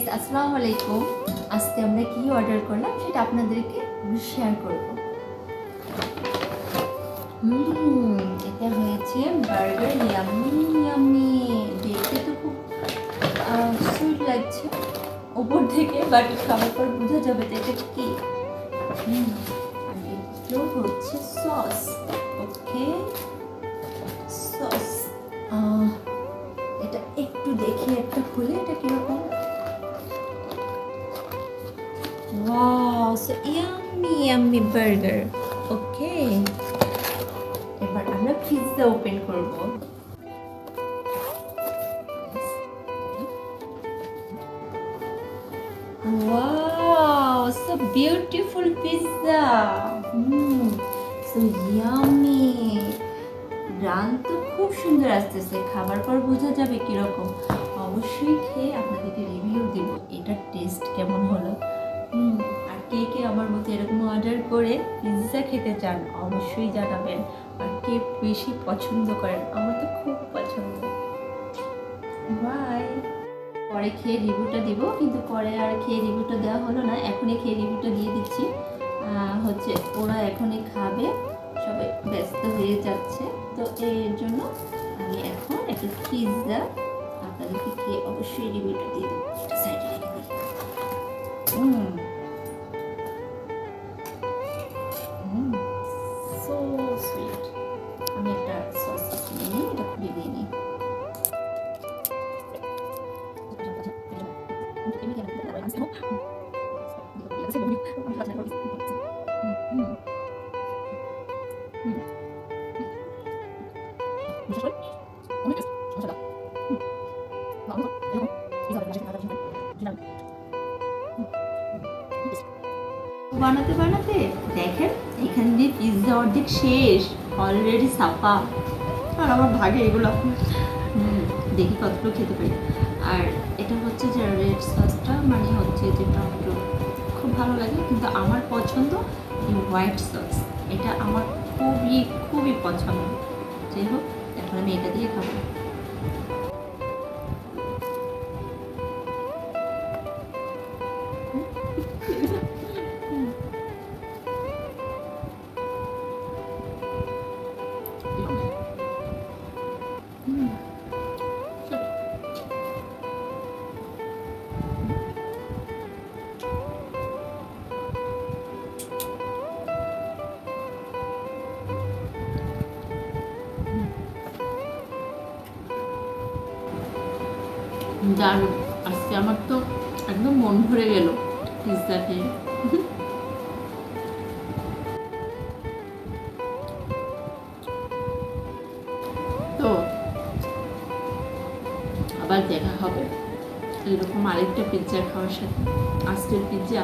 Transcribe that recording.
Guys আসসালামু আলাইকুম। আজকে আমরা কি অর্ডার করলাম সেটা আপনাদেরকে শেয়ার করব। এটা হয়েছে বার্গার ইয়ামি ইয়ামি দেখতে তো খুব সুইট লাগছে উপর থেকে বাট খাওয়ার পর বোঝা যাবে যে এটা কি। হুম, আর হচ্ছে sauce okay wow so yummy yummy burger okay এবার আমরা পিৎজা ওপেন করব। Wow so beautiful pizza hmm so yummy রান তো খুব সুন্দর আসতেছে। খাবার পর বোঝা যাবে কীরকম। অবশ্যই খেয়ে আপনাদেরকে রিভিউ দিব। এটার টেস্ট কেমন হলো? কে আমার মতো এরকম অর্ডার করে পিৎজা খেতে চান, অবশ্যই জানাবেন। আর কে বেশি পছন্দ করেন? আমার তো খুব পছন্দ। বাই পরে খেয়ে রিভিউটা দিব, কিন্তু পরে আর খেয়ে রিভিউটা দেওয়া হলো না। এখনই খেয়ে রিভিউটা দিয়ে দিচ্ছি। হচ্ছে ওরা এখনই খাবে। সবাই ব্যস্ত হয়ে যাচ্ছে। তো এর জন্য আমি এখন একটা পিৎজা আপনাদেরকে খেয়ে অবশ্যই রিভিউটা দিয়ে দেবো। সাইডে হুম। বানাতে বানাতে দেখেন, এখান দিয়ে পিৎজা অর্ধেক শেষ অলরেডি সাফা। আর আমার ভাগে এগুলো। দেখি কতটুকু খেতে পারি। আর এটা হচ্ছে যে রেড সসটা মানে হচ্ছে যে টমেটো খুব ভালো লাগে, কিন্তু আমার পছন্দ এই হোয়াইট সস এটা আমার খুবই খুবই পছন্দ। যাই হোক, এখন আমি এটা দিয়ে খাব। দারুণ আজকে আমার তো একদম মন ভরে গেল পিৎজা খেয়ে। তো, আবার দেখা হবে। এরকম আরেকটা পিৎজা খাওয়ার সাথে। আজকের পিৎজা